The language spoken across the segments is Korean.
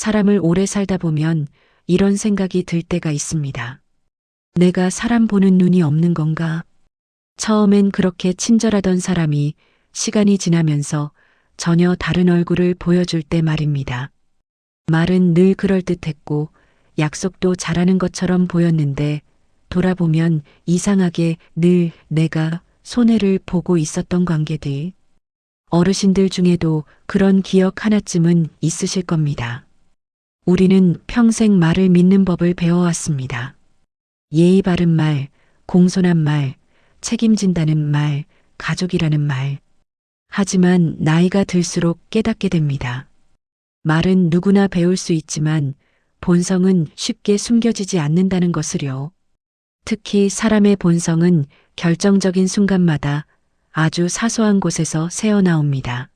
사람을 오래 살다 보면 이런 생각이 들 때가 있습니다. 내가 사람 보는 눈이 없는 건가? 처음엔 그렇게 친절하던 사람이 시간이 지나면서 전혀 다른 얼굴을 보여줄 때 말입니다. 말은 늘 그럴듯했고 약속도 잘하는 것처럼 보였는데 돌아보면 이상하게 늘 내가 손해를 보고 있었던 관계들. 어르신들 중에도 그런 기억 하나쯤은 있으실 겁니다. 우리는 평생 말을 믿는 법을 배워왔습니다. 예의 바른 말, 공손한 말, 책임진다는 말, 가족이라는 말. 하지만 나이가 들수록 깨닫게 됩니다. 말은 누구나 배울 수 있지만 본성은 쉽게 숨겨지지 않는다는 것을요. 특히 사람의 본성은 결정적인 순간마다 아주 사소한 곳에서 새어나옵니다.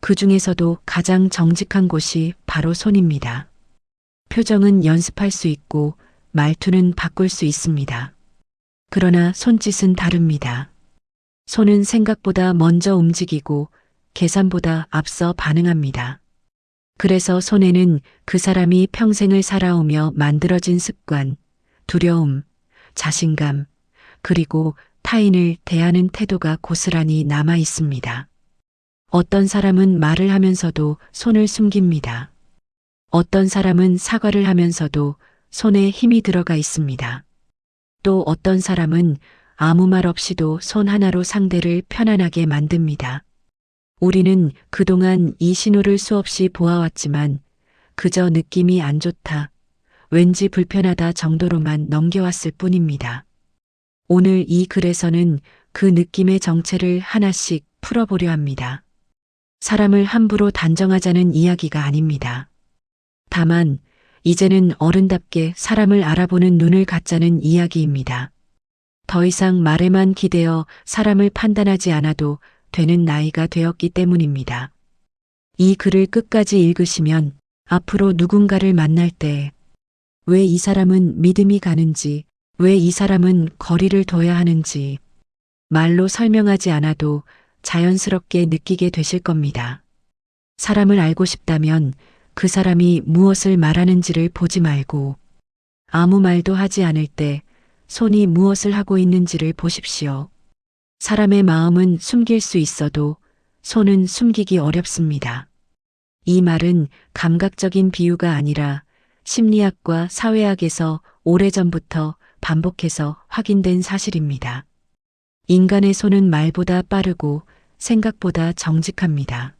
그 중에서도 가장 정직한 곳이 바로 손입니다. 표정은 연습할 수 있고 말투는 바꿀 수 있습니다. 그러나 손짓은 다릅니다. 손은 생각보다 먼저 움직이고 계산보다 앞서 반응합니다. 그래서 손에는 그 사람이 평생을 살아오며 만들어진 습관, 두려움, 자신감, 그리고 타인을 대하는 태도가 고스란히 남아 있습니다. 어떤 사람은 말을 하면서도 손을 숨깁니다. 어떤 사람은 사과를 하면서도 손에 힘이 들어가 있습니다. 또 어떤 사람은 아무 말 없이도 손 하나로 상대를 편안하게 만듭니다. 우리는 그동안 이 신호를 수없이 보아왔지만 그저 느낌이 안 좋다, 왠지 불편하다 정도로만 넘겨왔을 뿐입니다. 오늘 이 글에서는 그 느낌의 정체를 하나씩 풀어보려 합니다. 사람을 함부로 단정하자는 이야기가 아닙니다. 다만, 이제는 어른답게 사람을 알아보는 눈을 갖자는 이야기입니다. 더 이상 말에만 기대어 사람을 판단하지 않아도 되는 나이가 되었기 때문입니다. 이 글을 끝까지 읽으시면 앞으로 누군가를 만날 때 왜 이 사람은 믿음이 가는지, 왜 이 사람은 거리를 둬야 하는지 말로 설명하지 않아도 자연스럽게 느끼게 되실 겁니다. 사람을 알고 싶다면 그 사람이 무엇을 말하는지를 보지 말고 아무 말도 하지 않을 때 손이 무엇을 하고 있는지를 보십시오. 사람의 마음은 숨길 수 있어도 손은 숨기기 어렵습니다. 이 말은 감각적인 비유가 아니라 심리학과 사회학에서 오래전부터 반복해서 확인된 사실입니다. 인간의 손은 말보다 빠르고 생각보다 정직합니다.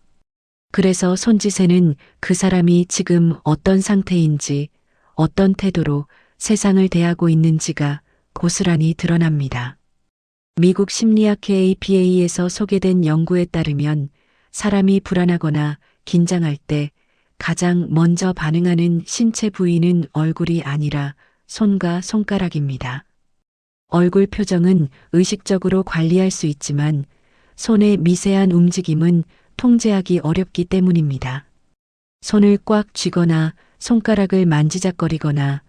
그래서 손짓에는 그 사람이 지금 어떤 상태인지, 어떤 태도로 세상을 대하고 있는지가 고스란히 드러납니다. 미국 심리학회 APA에서 소개된 연구에 따르면 사람이 불안하거나 긴장할 때 가장 먼저 반응하는 신체 부위는 얼굴이 아니라 손과 손가락입니다. 얼굴 표정은 의식적으로 관리할 수 있지만 손의 미세한 움직임은 통제하기 어렵기 때문입니다. 손을 꽉 쥐거나 손가락을 만지작거리거나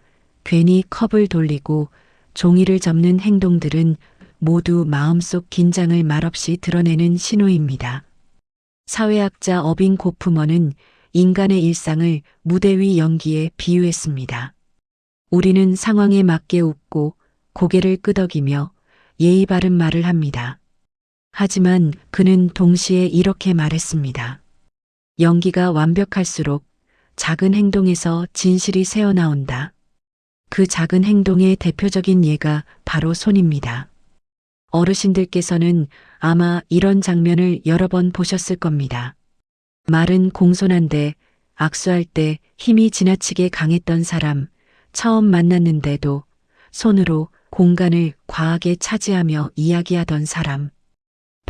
괜히 컵을 돌리고 종이를 접는 행동들은 모두 마음속 긴장을 말없이 드러내는 신호입니다. 사회학자 어빙 고프먼은 인간의 일상을 무대 위 연기에 비유했습니다. 우리는 상황에 맞게 웃고 고개를 끄덕이며 예의 바른 말을 합니다. 하지만 그는 동시에 이렇게 말했습니다. 연기가 완벽할수록 작은 행동에서 진실이 새어나온다. 그 작은 행동의 대표적인 예가 바로 손입니다. 어르신들께서는 아마 이런 장면을 여러 번 보셨을 겁니다. 말은 공손한데 악수할 때 힘이 지나치게 강했던 사람, 처음 만났는데도 손으로 공간을 과하게 차지하며 이야기하던 사람.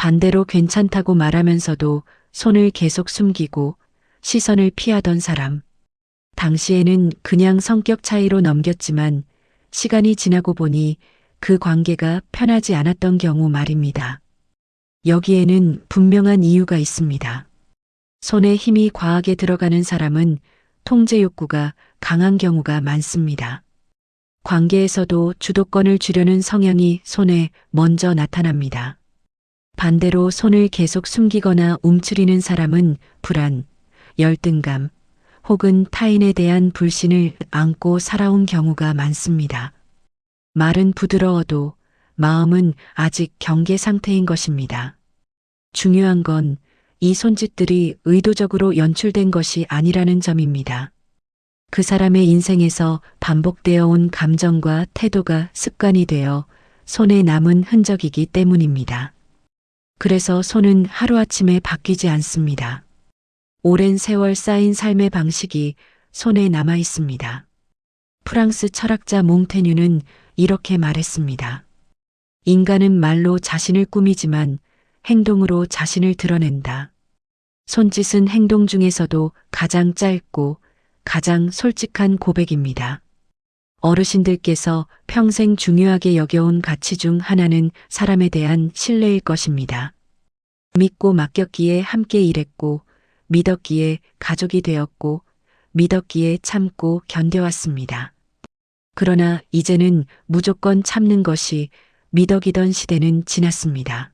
반대로 괜찮다고 말하면서도 손을 계속 숨기고 시선을 피하던 사람. 당시에는 그냥 성격 차이로 넘겼지만 시간이 지나고 보니 그 관계가 편하지 않았던 경우 말입니다. 여기에는 분명한 이유가 있습니다. 손에 힘이 과하게 들어가는 사람은 통제 욕구가 강한 경우가 많습니다. 관계에서도 주도권을 주려는 성향이 손에 먼저 나타납니다. 반대로 손을 계속 숨기거나 움츠리는 사람은 불안, 열등감, 혹은 타인에 대한 불신을 안고 살아온 경우가 많습니다. 말은 부드러워도 마음은 아직 경계 상태인 것입니다. 중요한 건 이 손짓들이 의도적으로 연출된 것이 아니라는 점입니다. 그 사람의 인생에서 반복되어 온 감정과 태도가 습관이 되어 손에 남은 흔적이기 때문입니다. 그래서 손은 하루아침에 바뀌지 않습니다. 오랜 세월 쌓인 삶의 방식이 손에 남아 있습니다. 프랑스 철학자 몽테뉴는 이렇게 말했습니다. 인간은 말로 자신을 꾸미지만 행동으로 자신을 드러낸다. 손짓은 행동 중에서도 가장 짧고 가장 솔직한 고백입니다. 어르신들께서 평생 중요하게 여겨온 가치 중 하나는 사람에 대한 신뢰일 것입니다. 믿고 맡겼기에 함께 일했고, 믿었기에 가족이 되었고, 믿었기에 참고 견뎌왔습니다. 그러나 이제는 무조건 참는 것이 미덕이던 시대는 지났습니다.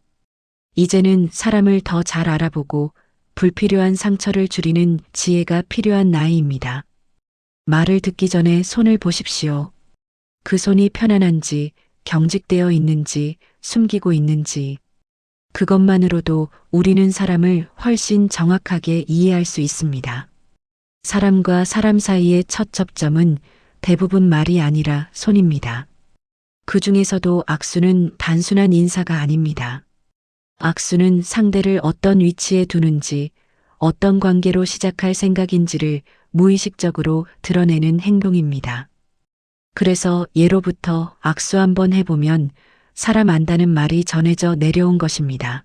이제는 사람을 더 잘 알아보고 불필요한 상처를 줄이는 지혜가 필요한 나이입니다. 말을 듣기 전에 손을 보십시오. 그 손이 편안한지, 경직되어 있는지, 숨기고 있는지. 그것만으로도 우리는 사람을 훨씬 정확하게 이해할 수 있습니다. 사람과 사람 사이의 첫 접점은 대부분 말이 아니라 손입니다. 그 중에서도 악수는 단순한 인사가 아닙니다. 악수는 상대를 어떤 위치에 두는지, 어떤 관계로 시작할 생각인지를 무의식적으로 드러내는 행동입니다. 그래서 예로부터 악수 한번 해보면 사람 안다는 말이 전해져 내려온 것입니다.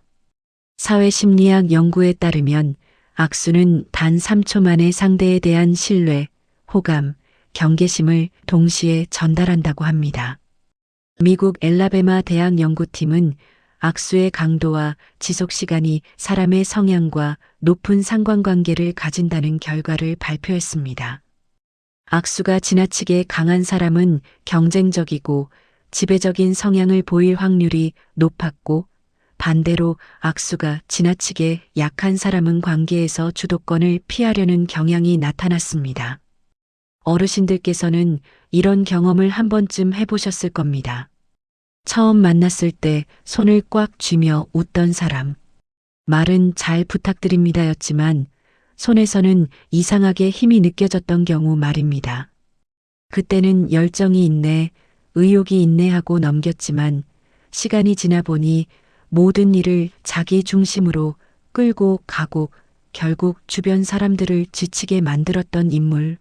사회심리학 연구에 따르면 악수는 단 3초 만에 상대에 대한 신뢰, 호감, 경계심을 동시에 전달한다고 합니다. 미국 엘라베마 대학 연구팀은 악수의 강도와 지속 시간이 사람의 성향과 높은 상관관계를 가진다는 결과를 발표했습니다. 악수가 지나치게 강한 사람은 경쟁적이고 지배적인 성향을 보일 확률이 높았고 반대로 악수가 지나치게 약한 사람은 관계에서 주도권을 피하려는 경향이 나타났습니다. 어르신들께서는 이런 경험을 한 번쯤 해보셨을 겁니다. 처음 만났을 때 손을 꽉 쥐며 웃던 사람. 말은 잘 부탁드립니다였지만 손에서는 이상하게 힘이 느껴졌던 경우 말입니다. 그때는 열정이 있네, 의욕이 있네 하고 넘겼지만 시간이 지나 보니 모든 일을 자기 중심으로 끌고 가고 결국 주변 사람들을 지치게 만들었던 인물.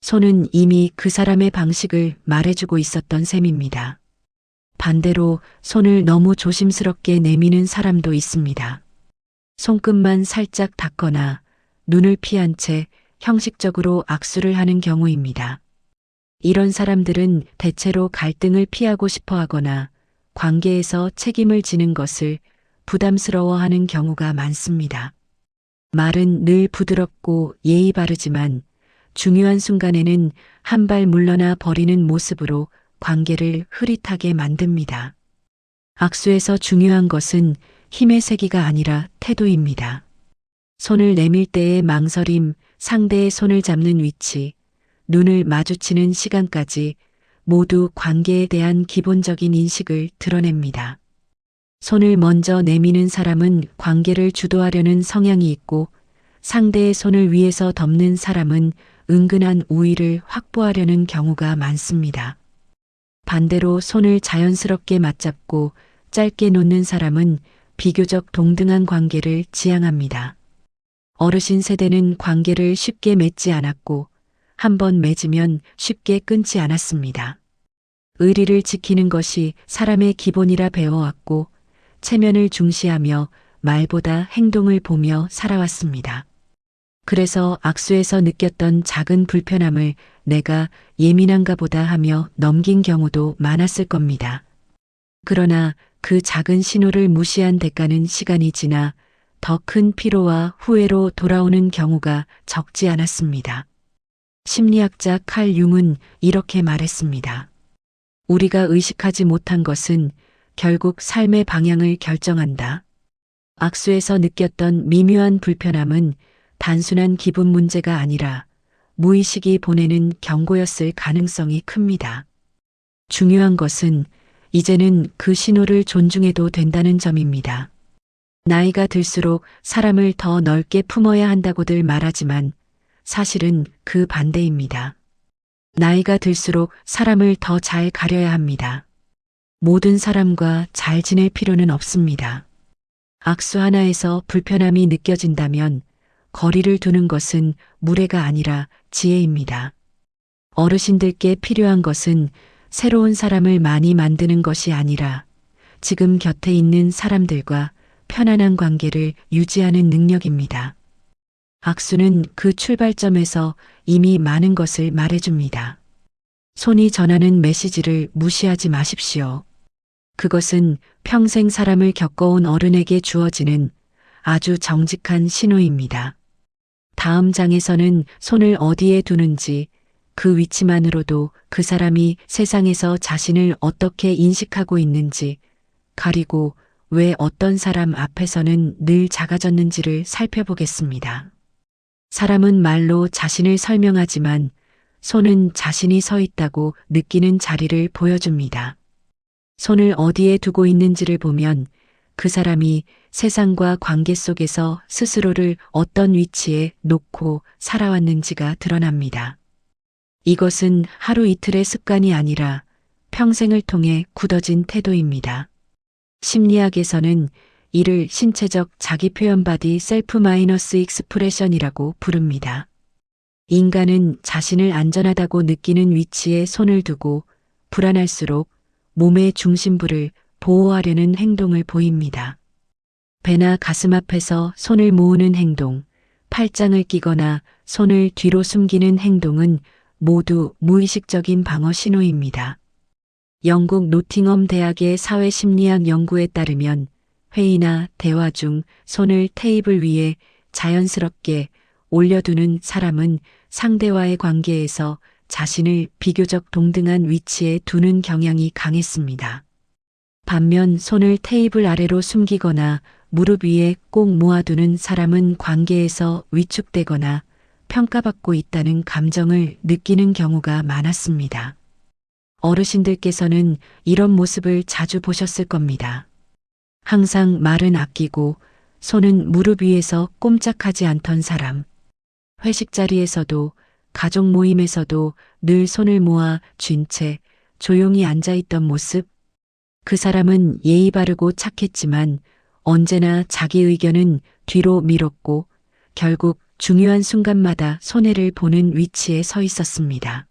손은 이미 그 사람의 방식을 말해주고 있었던 셈입니다. 반대로 손을 너무 조심스럽게 내미는 사람도 있습니다. 손끝만 살짝 닿거나 눈을 피한 채 형식적으로 악수를 하는 경우입니다. 이런 사람들은 대체로 갈등을 피하고 싶어 하거나 관계에서 책임을 지는 것을 부담스러워 하는 경우가 많습니다. 말은 늘 부드럽고 예의 바르지만 중요한 순간에는 한 발 물러나 버리는 모습으로 관계를 흐릿하게 만듭니다. 악수에서 중요한 것은 힘의 세기가 아니라 태도입니다. 손을 내밀 때의 망설임, 상대의 손을 잡는 위치, 눈을 마주치는 시간까지 모두 관계에 대한 기본적인 인식을 드러냅니다. 손을 먼저 내미는 사람은 관계를 주도하려는 성향이 있고 상대의 손을 위에서 덮는 사람은 은근한 우위를 확보하려는 경우가 많습니다. 반대로 손을 자연스럽게 맞잡고 짧게 놓는 사람은 비교적 동등한 관계를 지향합니다. 어르신 세대는 관계를 쉽게 맺지 않았고 한 번 맺으면 쉽게 끊지 않았습니다. 의리를 지키는 것이 사람의 기본이라 배워왔고 체면을 중시하며 말보다 행동을 보며 살아왔습니다. 그래서 악수에서 느꼈던 작은 불편함을 내가 예민한가 보다 하며 넘긴 경우도 많았을 겁니다. 그러나 그 작은 신호를 무시한 대가는 시간이 지나 더 큰 피로와 후회로 돌아오는 경우가 적지 않았습니다. 심리학자 칼 융은 이렇게 말했습니다. 우리가 의식하지 못한 것은 결국 삶의 방향을 결정한다. 악수에서 느꼈던 미묘한 불편함은 단순한 기분 문제가 아니라 무의식이 보내는 경고였을 가능성이 큽니다. 중요한 것은 이제는 그 신호를 존중해도 된다는 점입니다. 나이가 들수록 사람을 더 넓게 품어야 한다고들 말하지만 사실은 그 반대입니다. 나이가 들수록 사람을 더 잘 가려야 합니다. 모든 사람과 잘 지낼 필요는 없습니다. 악수 하나에서 불편함이 느껴진다면 거리를 두는 것은 무례가 아니라 지혜입니다. 어르신들께 필요한 것은 새로운 사람을 많이 만드는 것이 아니라 지금 곁에 있는 사람들과 편안한 관계를 유지하는 능력입니다. 악수는 그 출발점에서 이미 많은 것을 말해줍니다. 손이 전하는 메시지를 무시하지 마십시오. 그것은 평생 사람을 겪어온 어른에게 주어지는 아주 정직한 신호입니다. 다음 장에서는 손을 어디에 두는지 그 위치만으로도 그 사람이 세상에서 자신을 어떻게 인식하고 있는지 가리고 왜 어떤 사람 앞에서는 늘 작아졌는지를 살펴보겠습니다. 사람은 말로 자신을 설명하지만 손은 자신이 서 있다고 느끼는 자리를 보여줍니다. 손을 어디에 두고 있는지를 보면 그 사람이 세상과 관계 속에서 스스로를 어떤 위치에 놓고 살아왔는지가 드러납니다. 이것은 하루 이틀의 습관이 아니라 평생을 통해 굳어진 태도입니다. 심리학에서는 이를 신체적 자기 표현 바디 셀프 마이너스 익스프레션이라고 부릅니다. 인간은 자신을 안전하다고 느끼는 위치에 손을 두고 불안할수록 몸의 중심부를 보호하려는 행동을 보입니다. 배나 가슴 앞에서 손을 모으는 행동, 팔짱을 끼거나 손을 뒤로 숨기는 행동은 모두 무의식적인 방어 신호입니다. 영국 노팅엄 대학의 사회심리학 연구에 따르면 회의나 대화 중 손을 테이블 위에 자연스럽게 올려두는 사람은 상대와의 관계에서 자신을 비교적 동등한 위치에 두는 경향이 강했습니다. 반면 손을 테이블 아래로 숨기거나 무릎 위에 꼭 모아두는 사람은 관계에서 위축되거나 평가받고 있다는 감정을 느끼는 경우가 많았습니다. 어르신들께서는 이런 모습을 자주 보셨을 겁니다. 항상 말은 아끼고 손은 무릎 위에서 꼼짝하지 않던 사람. 회식 자리에서도 가족 모임에서도 늘 손을 모아 쥔 채 조용히 앉아 있던 모습. 그 사람은 예의 바르고 착했지만 언제나 자기 의견은 뒤로 밀었고 결국 중요한 순간마다 손해를 보는 위치에 서 있었습니다.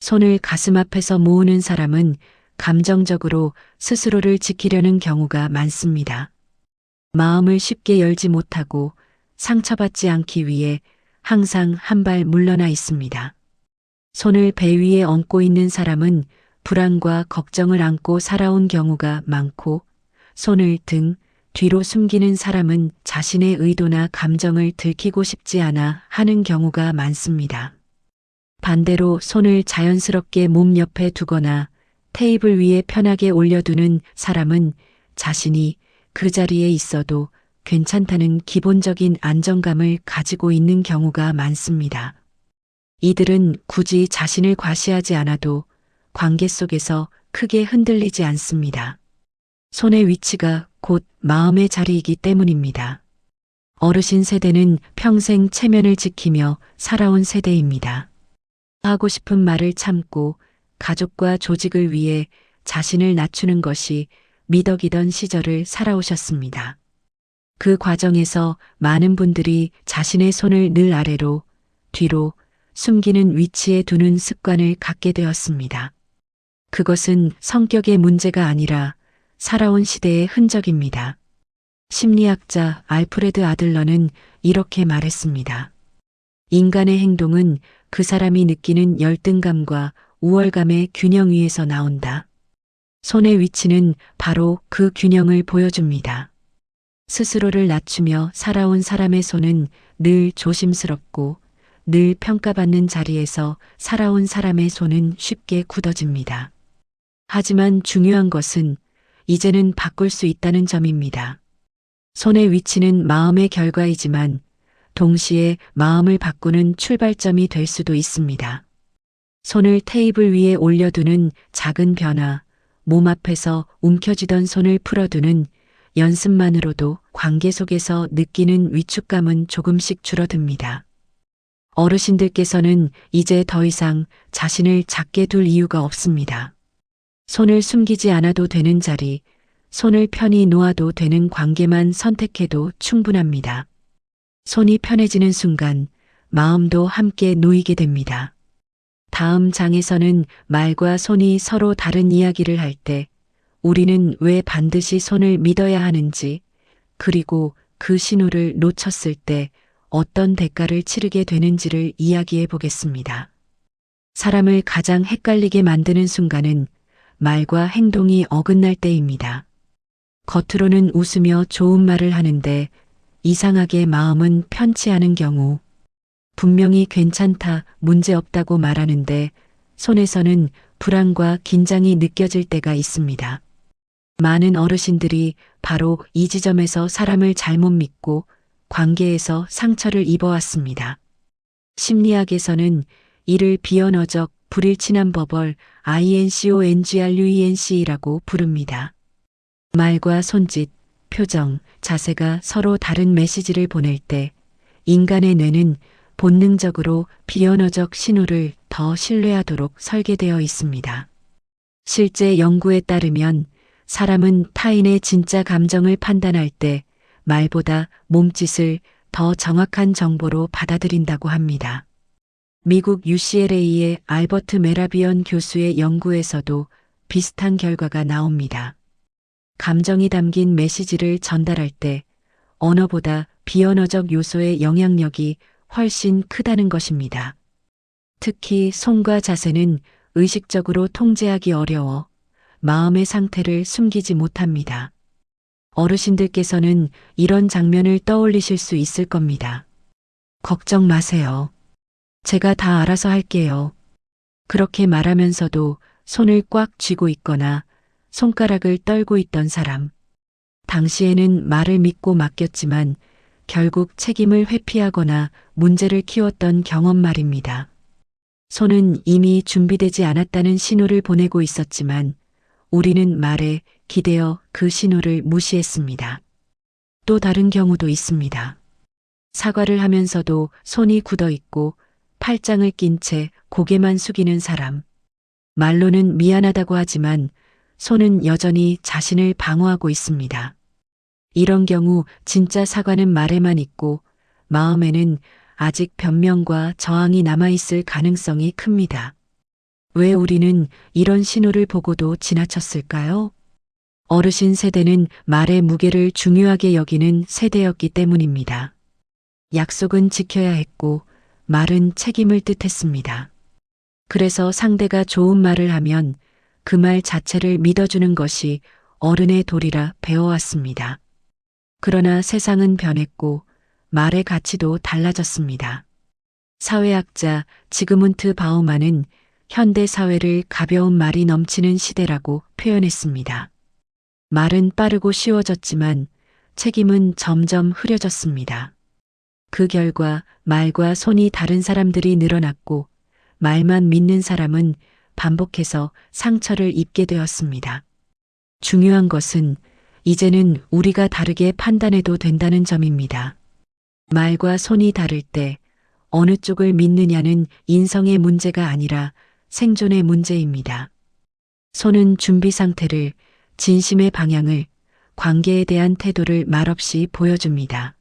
손을 가슴 앞에서 모으는 사람은 감정적으로 스스로를 지키려는 경우가 많습니다. 마음을 쉽게 열지 못하고 상처받지 않기 위해 항상 한 발 물러나 있습니다. 손을 배 위에 얹고 있는 사람은 불안과 걱정을 안고 살아온 경우가 많고 손을 등 뒤로 숨기는 사람은 자신의 의도나 감정을 들키고 싶지 않아 하는 경우가 많습니다. 반대로 손을 자연스럽게 몸 옆에 두거나 테이블 위에 편하게 올려두는 사람은 자신이 그 자리에 있어도 괜찮다는 기본적인 안정감을 가지고 있는 경우가 많습니다. 이들은 굳이 자신을 과시하지 않아도 관계 속에서 크게 흔들리지 않습니다. 손의 위치가 곧 마음의 자리이기 때문입니다. 어르신 세대는 평생 체면을 지키며 살아온 세대입니다. 하고 싶은 말을 참고 가족과 조직을 위해 자신을 낮추는 것이 미덕이던 시절을 살아오셨습니다. 그 과정에서 많은 분들이 자신의 손을 늘 아래로, 뒤로 숨기는 위치에 두는 습관을 갖게 되었습니다. 그것은 성격의 문제가 아니라 살아온 시대의 흔적입니다. 심리학자 알프레드 아들러는 이렇게 말했습니다. 인간의 행동은 그 사람이 느끼는 열등감과 우월감의 균형 위에서 나온다. 손의 위치는 바로 그 균형을 보여줍니다. 스스로를 낮추며 살아온 사람의 손은 늘 조심스럽고 늘 평가받는 자리에서 살아온 사람의 손은 쉽게 굳어집니다. 하지만 중요한 것은 이제는 바꿀 수 있다는 점입니다. 손의 위치는 마음의 결과이지만 동시에 마음을 바꾸는 출발점이 될 수도 있습니다. 손을 테이블 위에 올려두는 작은 변화, 몸 앞에서 움켜쥐던 손을 풀어두는 연습만으로도 관계 속에서 느끼는 위축감은 조금씩 줄어듭니다. 어르신들께서는 이제 더 이상 자신을 작게 둘 이유가 없습니다. 손을 숨기지 않아도 되는 자리, 손을 편히 놓아도 되는 관계만 선택해도 충분합니다. 손이 편해지는 순간 마음도 함께 놓이게 됩니다. 다음 장에서는 말과 손이 서로 다른 이야기를 할 때 우리는 왜 반드시 손을 믿어야 하는지 그리고 그 신호를 놓쳤을 때 어떤 대가를 치르게 되는지를 이야기해 보겠습니다. 사람을 가장 헷갈리게 만드는 순간은 말과 행동이 어긋날 때입니다. 겉으로는 웃으며 좋은 말을 하는데 이상하게 마음은 편치 않은 경우 분명히 괜찮다, 문제 없다고 말하는데 손에서는 불안과 긴장이 느껴질 때가 있습니다. 많은 어르신들이 바로 이 지점에서 사람을 잘못 믿고 관계에서 상처를 입어왔습니다. 심리학에서는 이를 비언어적 불일치난 버벌 INCONGRUENC라고 부릅니다. 말과 손짓, 표정, 자세가 서로 다른 메시지를 보낼 때 인간의 뇌는 본능적으로 비언어적 신호를 더 신뢰하도록 설계되어 있습니다. 실제 연구에 따르면 사람은 타인의 진짜 감정을 판단할 때 말보다 몸짓을 더 정확한 정보로 받아들인다고 합니다. 미국 UCLA의 알버트 메라비언 교수의 연구에서도 비슷한 결과가 나옵니다. 감정이 담긴 메시지를 전달할 때 언어보다 비언어적 요소의 영향력이 훨씬 크다는 것입니다. 특히 손과 자세는 의식적으로 통제하기 어려워 마음의 상태를 숨기지 못합니다. 어르신들께서는 이런 장면을 떠올리실 수 있을 겁니다. 걱정 마세요. 제가 다 알아서 할게요. 그렇게 말하면서도 손을 꽉 쥐고 있거나 손가락을 떨고 있던 사람. 당시에는 말을 믿고 맡겼지만 결국 책임을 회피하거나 문제를 키웠던 경험 말입니다. 손은 이미 준비되지 않았다는 신호를 보내고 있었지만 우리는 말에 기대어 그 신호를 무시했습니다. 또 다른 경우도 있습니다. 사과를 하면서도 손이 굳어 있고 팔짱을 낀 채 고개만 숙이는 사람. 말로는 미안하다고 하지만 손은 여전히 자신을 방어하고 있습니다. 이런 경우 진짜 사과는 말에만 있고 마음에는 아직 변명과 저항이 남아있을 가능성이 큽니다. 왜 우리는 이런 신호를 보고도 지나쳤을까요? 어르신 세대는 말의 무게를 중요하게 여기는 세대였기 때문입니다. 약속은 지켜야 했고 말은 책임을 뜻했습니다. 그래서 상대가 좋은 말을 하면 그 말 자체를 믿어주는 것이 어른의 도리라 배워왔습니다. 그러나 세상은 변했고 말의 가치도 달라졌습니다. 사회학자 지그문트 바우만은 현대 사회를 가벼운 말이 넘치는 시대라고 표현했습니다. 말은 빠르고 쉬워졌지만 책임은 점점 흐려졌습니다. 그 결과 말과 손이 다른 사람들이 늘어났고 말만 믿는 사람은 반복해서 상처를 입게 되었습니다. 중요한 것은 이제는 우리가 다르게 판단해도 된다는 점입니다. 말과 손이 다를 때 어느 쪽을 믿느냐는 인성의 문제가 아니라 생존의 문제입니다. 손은 준비 상태를, 진심의 방향을, 관계에 대한 태도를 말없이 보여줍니다.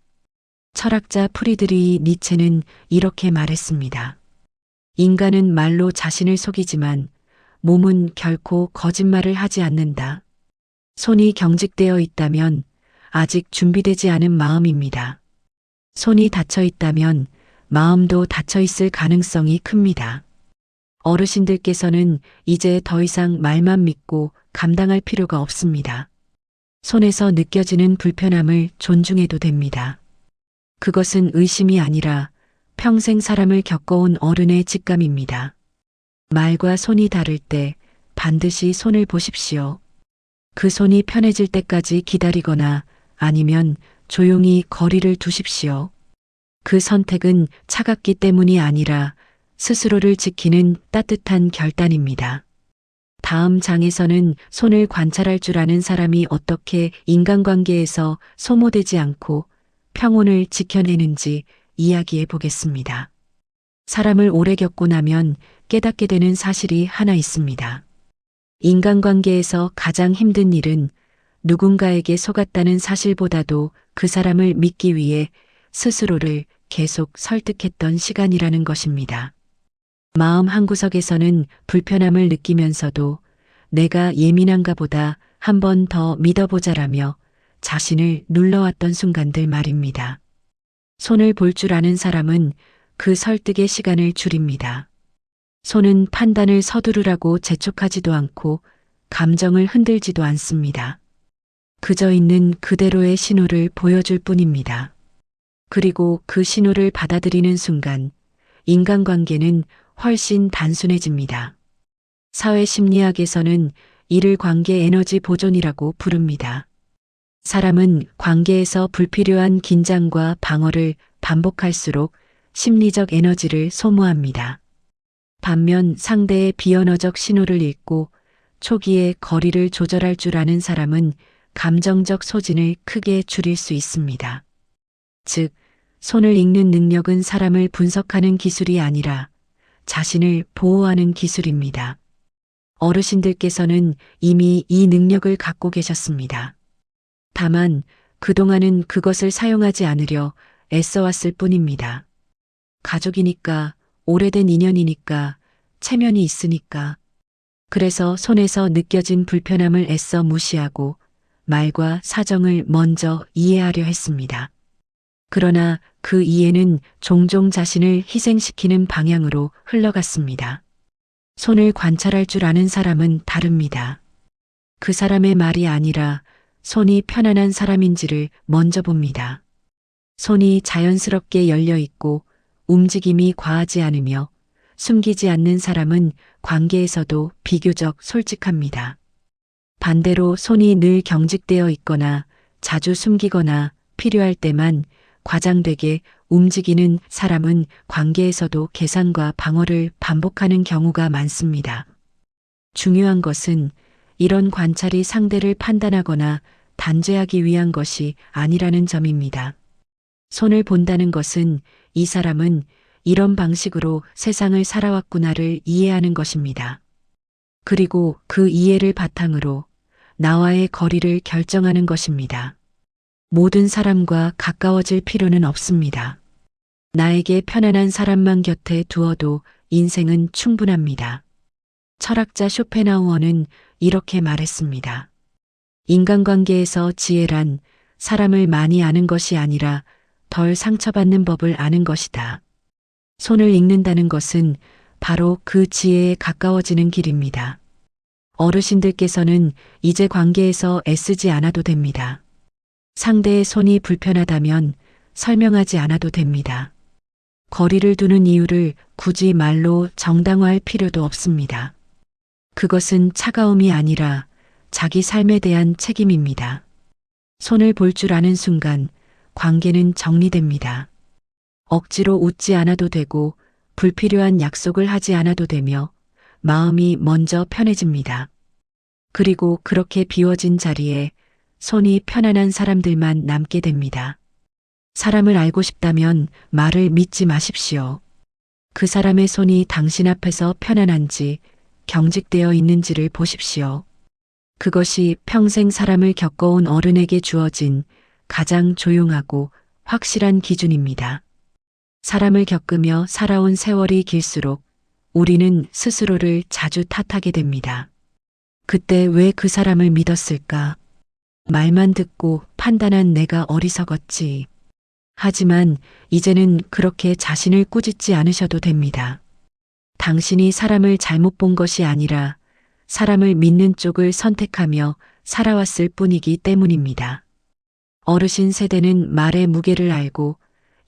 철학자 프리드리히 니체는 이렇게 말했습니다. 인간은 말로 자신을 속이지만 몸은 결코 거짓말을 하지 않는다. 손이 경직되어 있다면 아직 준비되지 않은 마음입니다. 손이 닫혀 있다면 마음도 닫혀 있을 가능성이 큽니다. 어르신들께서는 이제 더 이상 말만 믿고 감당할 필요가 없습니다. 손에서 느껴지는 불편함을 존중해도 됩니다. 그것은 의심이 아니라 평생 사람을 겪어온 어른의 직감입니다. 말과 손이 다를 때 반드시 손을 보십시오. 그 손이 편해질 때까지 기다리거나 아니면 조용히 거리를 두십시오. 그 선택은 차갑기 때문이 아니라 스스로를 지키는 따뜻한 결단입니다. 다음 장에서는 손을 관찰할 줄 아는 사람이 어떻게 인간관계에서 소모되지 않고 평온을 지켜내는지 이야기해 보겠습니다. 사람을 오래 겪고 나면 깨닫게 되는 사실이 하나 있습니다. 인간관계에서 가장 힘든 일은 누군가에게 속았다는 사실보다도 그 사람을 믿기 위해 스스로를 계속 설득했던 시간이라는 것입니다. 마음 한구석에서는 불편함을 느끼면서도 내가 예민한가 보다 한 번 더 믿어보자라며 자신을 눌러왔던 순간들 말입니다. 손을 볼 줄 아는 사람은 그 설득의 시간을 줄입니다. 손은 판단을 서두르라고 재촉하지도 않고 감정을 흔들지도 않습니다. 그저 있는 그대로의 신호를 보여줄 뿐입니다. 그리고 그 신호를 받아들이는 순간 인간관계는 훨씬 단순해집니다. 사회 심리학에서는 이를 관계 에너지 보존이라고 부릅니다. 사람은 관계에서 불필요한 긴장과 방어를 반복할수록 심리적 에너지를 소모합니다. 반면 상대의 비언어적 신호를 읽고 초기에 거리를 조절할 줄 아는 사람은 감정적 소진을 크게 줄일 수 있습니다. 즉, 손을 읽는 능력은 사람을 분석하는 기술이 아니라 자신을 보호하는 기술입니다. 어르신들께서는 이미 이 능력을 갖고 계셨습니다. 다만 그동안은 그것을 사용하지 않으려 애써왔을 뿐입니다. 가족이니까, 오래된 인연이니까, 체면이 있으니까. 그래서 손에서 느껴진 불편함을 애써 무시하고 말과 사정을 먼저 이해하려 했습니다. 그러나 그 이해는 종종 자신을 희생시키는 방향으로 흘러갔습니다. 손을 관찰할 줄 아는 사람은 다릅니다. 그 사람의 말이 아니라 손이 편안한 사람인지를 먼저 봅니다. 손이 자연스럽게 열려 있고 움직임이 과하지 않으며 숨기지 않는 사람은 관계에서도 비교적 솔직합니다. 반대로 손이 늘 경직되어 있거나 자주 숨기거나 필요할 때만 과장되게 움직이는 사람은 관계에서도 계산과 방어를 반복하는 경우가 많습니다. 중요한 것은 이런 관찰이 상대를 판단하거나 단죄하기 위한 것이 아니라는 점입니다. 손을 본다는 것은 이 사람은 이런 방식으로 세상을 살아왔구나를 이해하는 것입니다. 그리고 그 이해를 바탕으로 나와의 거리를 결정하는 것입니다. 모든 사람과 가까워질 필요는 없습니다. 나에게 편안한 사람만 곁에 두어도 인생은 충분합니다. 철학자 쇼펜하우어는 이렇게 말했습니다. 인간관계에서 지혜란 사람을 많이 아는 것이 아니라 덜 상처받는 법을 아는 것이다. 손을 읽는다는 것은 바로 그 지혜에 가까워지는 길입니다. 어르신들께서는 이제 관계에서 애쓰지 않아도 됩니다. 상대의 손이 불편하다면 설명하지 않아도 됩니다. 거리를 두는 이유를 굳이 말로 정당화할 필요도 없습니다. 그것은 차가움이 아니라 자기 삶에 대한 책임입니다. 손을 볼 줄 아는 순간 관계는 정리됩니다. 억지로 웃지 않아도 되고 불필요한 약속을 하지 않아도 되며 마음이 먼저 편해집니다. 그리고 그렇게 비워진 자리에 손이 편안한 사람들만 남게 됩니다. 사람을 알고 싶다면 말을 믿지 마십시오. 그 사람의 손이 당신 앞에서 편안한지 경직되어 있는지를 보십시오. 그것이 평생 사람을 겪어온 어른에게 주어진 가장 조용하고 확실한 기준입니다. 사람을 겪으며 살아온 세월이 길수록 우리는 스스로를 자주 탓하게 됩니다. 그때 왜 그 사람을 믿었을까? 말만 듣고 판단한 내가 어리석었지. 하지만 이제는 그렇게 자신을 꾸짖지 않으셔도 됩니다. 당신이 사람을 잘못 본 것이 아니라 사람을 믿는 쪽을 선택하며 살아왔을 뿐이기 때문입니다. 어르신 세대는 말의 무게를 알고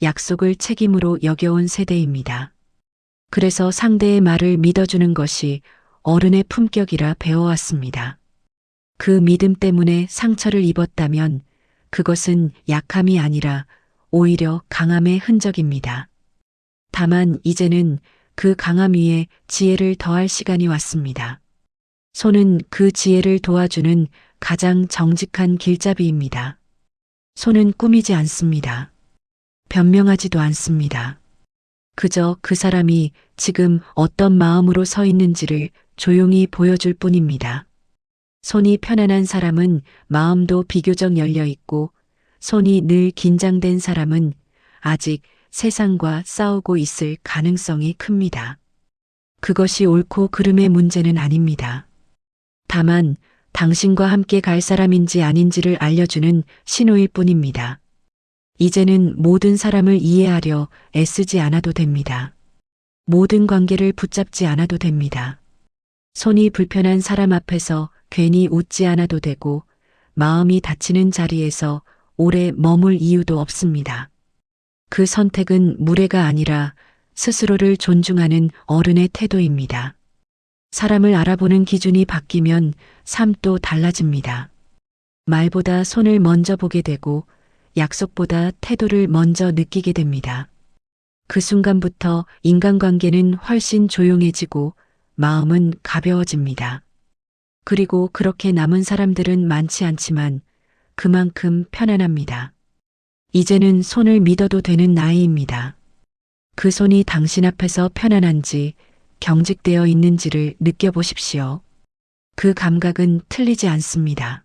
약속을 책임으로 여겨온 세대입니다. 그래서 상대의 말을 믿어주는 것이 어른의 품격이라 배워왔습니다. 그 믿음 때문에 상처를 입었다면 그것은 약함이 아니라 오히려 강함의 흔적입니다. 다만 이제는 그 강함 위에 지혜를 더할 시간이 왔습니다. 손은 그 지혜를 도와주는 가장 정직한 길잡이입니다. 손은 꾸미지 않습니다. 변명하지도 않습니다. 그저 그 사람이 지금 어떤 마음으로 서 있는지를 조용히 보여줄 뿐입니다. 손이 편안한 사람은 마음도 비교적 열려 있고 손이 늘 긴장된 사람은 아직 세상과 싸우고 있을 가능성이 큽니다. 그것이 옳고 그름의 문제는 아닙니다. 다만 당신과 함께 갈 사람인지 아닌지를 알려주는 신호일 뿐입니다. 이제는 모든 사람을 이해하려 애쓰지 않아도 됩니다. 모든 관계를 붙잡지 않아도 됩니다. 손이 불편한 사람 앞에서 괜히 웃지 않아도 되고 마음이 다치는 자리에서 오래 머물 이유도 없습니다. 그 선택은 무례가 아니라 스스로를 존중하는 어른의 태도입니다. 사람을 알아보는 기준이 바뀌면 삶도 달라집니다. 말보다 손을 먼저 보게 되고 약속보다 태도를 먼저 느끼게 됩니다. 그 순간부터 인간관계는 훨씬 조용해지고 마음은 가벼워집니다. 그리고 그렇게 남은 사람들은 많지 않지만 그만큼 편안합니다. 이제는 손을 믿어도 되는 나이입니다. 그 손이 당신 앞에서 편안한지 경직되어 있는지를 느껴보십시오. 그 감각은 틀리지 않습니다.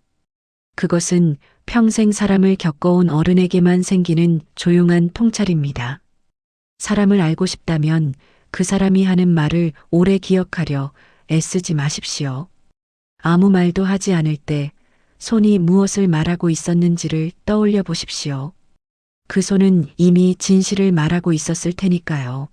그것은 평생 사람을 겪어온 어른에게만 생기는 조용한 통찰입니다. 사람을 알고 싶다면 그 사람이 하는 말을 오래 기억하려 애쓰지 마십시오. 아무 말도 하지 않을 때 손이 무엇을 말하고 있었는지를 떠올려 보십시오. 그 손은 이미 진실을 말하고 있었을 테니까요.